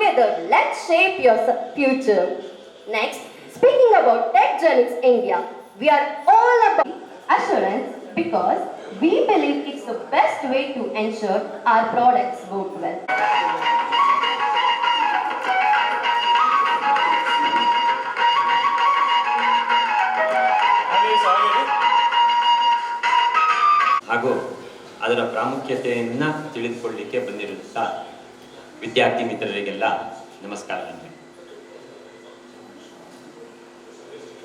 generations. Together, let's shape your su- future. Next, speaking about Tech Journeys India, we are all about assurance because we believe it's the best way to ensure our products work well. ಹಾಗೆ ಸಾಗಲಿ ಹಾಗೂ ಅದರ ಪ್ರಾಮುಖ್ಯತೆಯನ್ನು ತಿಳಿದುಕೊಳ್ಳಲಿಕ್ಕೆ ಬಂದಿರುವಂಥ ವಿದ್ಯಾರ್ಥಿ ಮಿತ್ರರಿಗೆಲ್ಲ ನಮಸ್ಕಾರಗಳು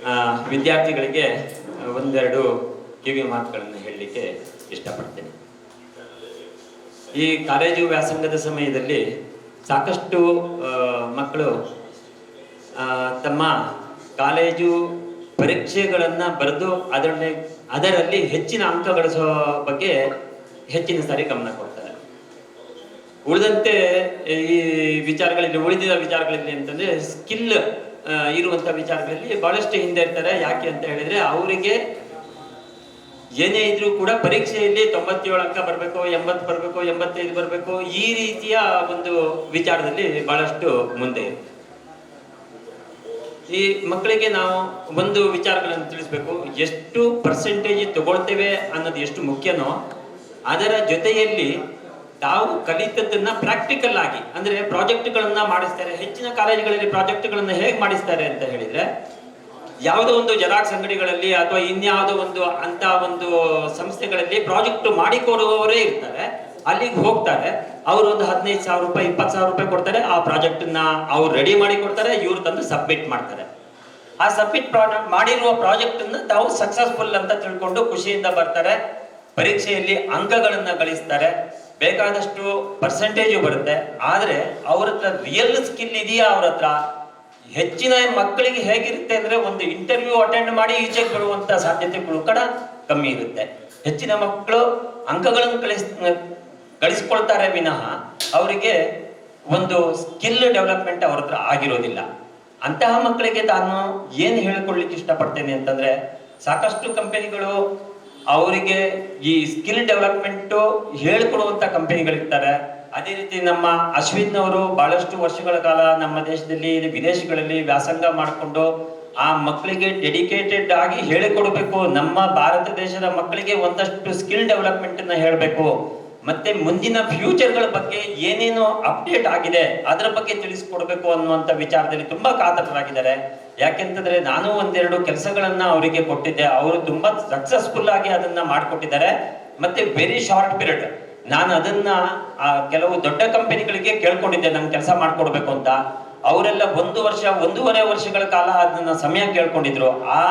ಆ, ವಿದ್ಯಾರ್ಥಿಗಳಿಗೆ ಒಂದೆರಡು ಕಿವಿ ಮಾತುಗಳನ್ನು ಹೇಳಲಿಕ್ಕೆ ಇಷ್ಟಪಡ್ತೇನೆ. ಈ ಕಾಲೇಜು ವ್ಯಾಸಂಗದ ಸಮಯದಲ್ಲಿ ಸಾಕಷ್ಟು ಮಕ್ಕಳು ತಮ್ಮ ಕಾಲೇಜು ಪರೀಕ್ಷೆಗಳನ್ನು ಬರೆದು ಅದರಲ್ಲಿ ಅದರಲ್ಲಿ ಹೆಚ್ಚಿನ ಅಂಕ ಗಳಿಸೋ ಬಗ್ಗೆ ಹೆಚ್ಚಿನ ಸಾರಿ ಗಮನ ಕೊಡ್ತಾರೆ. ಉಳಿದಂತೆ ಈ ವಿಚಾರಗಳಲ್ಲಿ ಉಳಿದಿದ ವಿಚಾರಗಳಲ್ಲಿ ಅಂತಂದ್ರೆ ಸ್ಕಿಲ್ ಇರುವಂತ ವಿಚಾರಗಳಲ್ಲಿ ಬಹಳಷ್ಟು ಹಿಂದೆ ಇರ್ತಾರೆ. ಯಾಕೆ ಅಂತ ಹೇಳಿದ್ರೆ, ಅವರಿಗೆ ಏನೇ ಇದ್ರೂ ಕೂಡ ಪರೀಕ್ಷೆಯಲ್ಲಿ ತೊಂಬತ್ತೇಳು ಅಂಕ ಬರಬೇಕು, ಎಂಬತ್ತು ಬರಬೇಕು, ಎಂಬತ್ತೈದು ಬರಬೇಕು, ಈ ರೀತಿಯ ಒಂದು ವಿಚಾರದಲ್ಲಿ ಬಹಳಷ್ಟು ಮುಂದೆ ಈ ಮಕ್ಕಳಿಗೆ ನಾವು ಒಂದು ವಿಚಾರಗಳನ್ನು ತಿಳಿಸ್ಬೇಕು. ಎಷ್ಟು ಪರ್ಸೆಂಟೇಜ್ ತಗೊಳ್ತೇವೆ ಅನ್ನೋದು ಎಷ್ಟು ಮುಖ್ಯನೋ, ಅದರ ಜೊತೆಯಲ್ಲಿ ತಾವು ಕಲಿತದ್ದನ್ನ ಪ್ರಾಕ್ಟಿಕಲ್ ಆಗಿ, ಅಂದ್ರೆ ಪ್ರಾಜೆಕ್ಟ್ಗಳನ್ನ ಮಾಡಿಸ್ತಾರೆ, ಹೆಚ್ಚಿನ ಕಾಲೇಜುಗಳಲ್ಲಿ ಪ್ರಾಜೆಕ್ಟ್ಗಳನ್ನ ಹೇಗೆ ಮಾಡಿಸ್ತಾರೆ ಅಂತ ಹೇಳಿದ್ರೆ, ಯಾವುದೋ ಒಂದು ಜೆರಾಕ್ಸ್ ಅಂಗಡಿಗಳಲ್ಲಿ ಅಥವಾ ಇನ್ಯಾವುದೋ ಒಂದು ಅಂತ ಒಂದು ಸಂಸ್ಥೆಗಳಲ್ಲಿ ಪ್ರಾಜೆಕ್ಟ್ ಮಾಡಿಕೊಡುವವರೇ ಇರ್ತಾರೆ, ಅಲ್ಲಿಗೆ ಹೋಗ್ತಾರೆ, ಅವರು ಒಂದು ಹದಿನೈದು ಸಾವಿರ ರೂಪಾಯಿ, ಇಪ್ಪತ್ತು ಸಾವಿರ ರೂಪಾಯಿ ಕೊಡ್ತಾರೆ, ಆ ಪ್ರಾಜೆಕ್ಟ್ ಅವ್ರು ರೆಡಿ ಮಾಡಿ ಕೊಡ್ತಾರೆ, ಇವ್ರು ತಂದು ಸಬ್ಮಿಟ್ ಮಾಡ್ತಾರೆ. ಆ ಸಬ್ಮಿಟ್ ಮಾಡಿರುವ ಪ್ರಾಜೆಕ್ಟ್ ತಾವು ಸಕ್ಸಸ್ಫುಲ್ ಅಂತ ತಿಳ್ಕೊಂಡು ಖುಷಿಯಿಂದ ಬರ್ತಾರೆ, ಪರೀಕ್ಷೆಯಲ್ಲಿ ಅಂಕಗಳನ್ನ ಗಳಿಸ್ತಾರೆ ಬೇಕಾದಷ್ಟು ಪರ್ಸೆಂಟೇಜು ಬರುತ್ತೆ. ಆದರೆ ಅವ್ರ ಹತ್ರ ರಿಯಲ್ ಸ್ಕಿಲ್ ಇದೆಯಾ ಅವ್ರ ಹತ್ರ? ಹೆಚ್ಚಿನ ಮಕ್ಕಳಿಗೆ ಹೇಗಿರುತ್ತೆ ಅಂದರೆ ಒಂದು ಇಂಟರ್ವ್ಯೂ ಅಟೆಂಡ್ ಮಾಡಿ ಈಚೆಗೆ ಬರುವಂಥ ಸಾಧ್ಯತೆಗಳು ಕೂಡ ಕಮ್ಮಿ ಇರುತ್ತೆ. ಹೆಚ್ಚಿನ ಮಕ್ಕಳು ಅಂಕಗಳನ್ನು ಕಳಿಸ್ ಗಳಿಸ್ಕೊಳ್ತಾರೆ ವಿನಃ ಅವರಿಗೆ ಒಂದು ಸ್ಕಿಲ್ ಡೆವಲಪ್ಮೆಂಟ್ ಅವ್ರ ಹತ್ರ ಆಗಿರೋದಿಲ್ಲ. ಅಂತಹ ಮಕ್ಕಳಿಗೆ ತಾನು ಏನು ಹೇಳ್ಕೊಳ್ಳಿಕ್ಕೆ ಇಷ್ಟಪಡ್ತೇನೆ ಅಂತಂದ್ರೆ ಸಾಕಷ್ಟು ಕಂಪನಿಗಳು ಅವರಿಗೆ ಈ ಸ್ಕಿಲ್ ಡೆವಲಪ್ಮೆಂಟ್ ಹೇಳಿಕೊಡುವಂತ ಕಂಪನಿಗಳಿರ್ತಾರೆ ಅದೇ ರೀತಿ ನಮ್ಮ ಅಶ್ವಿನ್ ಅವರು ಬಹಳಷ್ಟು ವರ್ಷಗಳ ಕಾಲ ನಮ್ಮ ದೇಶದಲ್ಲಿ ವಿದೇಶಗಳಲ್ಲಿ ವ್ಯಾಸಂಗ ಮಾಡಿಕೊಂಡು ಆ ಮಕ್ಕಳಿಗೆ ಡೆಡಿಕೇಟೆಡ್ ಆಗಿ ಹೇಳಿಕೊಡಬೇಕು. ನಮ್ಮ ಭಾರತ ದೇಶದ ಮಕ್ಕಳಿಗೆ ಒಂದಷ್ಟು ಸ್ಕಿಲ್ ಡೆವಲಪ್ಮೆಂಟ್ ಅನ್ನ ಹೇಳಬೇಕು. ಮತ್ತೆ ಮುಂದಿನ ಫ್ಯೂಚರ್ಗಳ ಬಗ್ಗೆ ಏನೇನು ಅಪ್ಡೇಟ್ ಆಗಿದೆ, ಅದರ ಬಗ್ಗೆ ತಿಳಿಸ್ಕೊಡ್ಬೇಕು ಅನ್ನುವಂಥ ವಿಚಾರದಲ್ಲಿ ತುಂಬಾ ಕಾತರರಾಗಿದ್ದಾರೆ. ಯಾಕೆಂತಂದ್ರೆ ನಾನು ಒಂದೆರಡು ಕೆಲಸಗಳನ್ನ ಅವರಿಗೆ ಕೊಟ್ಟಿದ್ದೆ. ಅವರು ತುಂಬಾ ಸಕ್ಸಸ್ಫುಲ್ ಆಗಿ ಅದನ್ನ ಮಾಡಿಕೊಟ್ಟಿದ್ದಾರೆ. ಮತ್ತೆ ವೆರಿ ಶಾರ್ಟ್ ಪೀರಿಯಡ್ ನಾನು ಅದನ್ನ ಕೆಲವು ದೊಡ್ಡ ಕಂಪನಿಗಳಿಗೆ ಕೇಳ್ಕೊಂಡಿದ್ದೆ. ನಂಗೆ ಕೆಲಸ ಮಾಡ್ಕೊಡ್ಬೇಕು ಅಂತ. ಅವರೆಲ್ಲ ಒಂದು ವರ್ಷ, ಒಂದೂವರೆ ವರ್ಷಗಳ ಕಾಲ ಅದನ್ನ ಸಮಯ ಕೇಳ್ಕೊಂಡಿದ್ರು. ಆ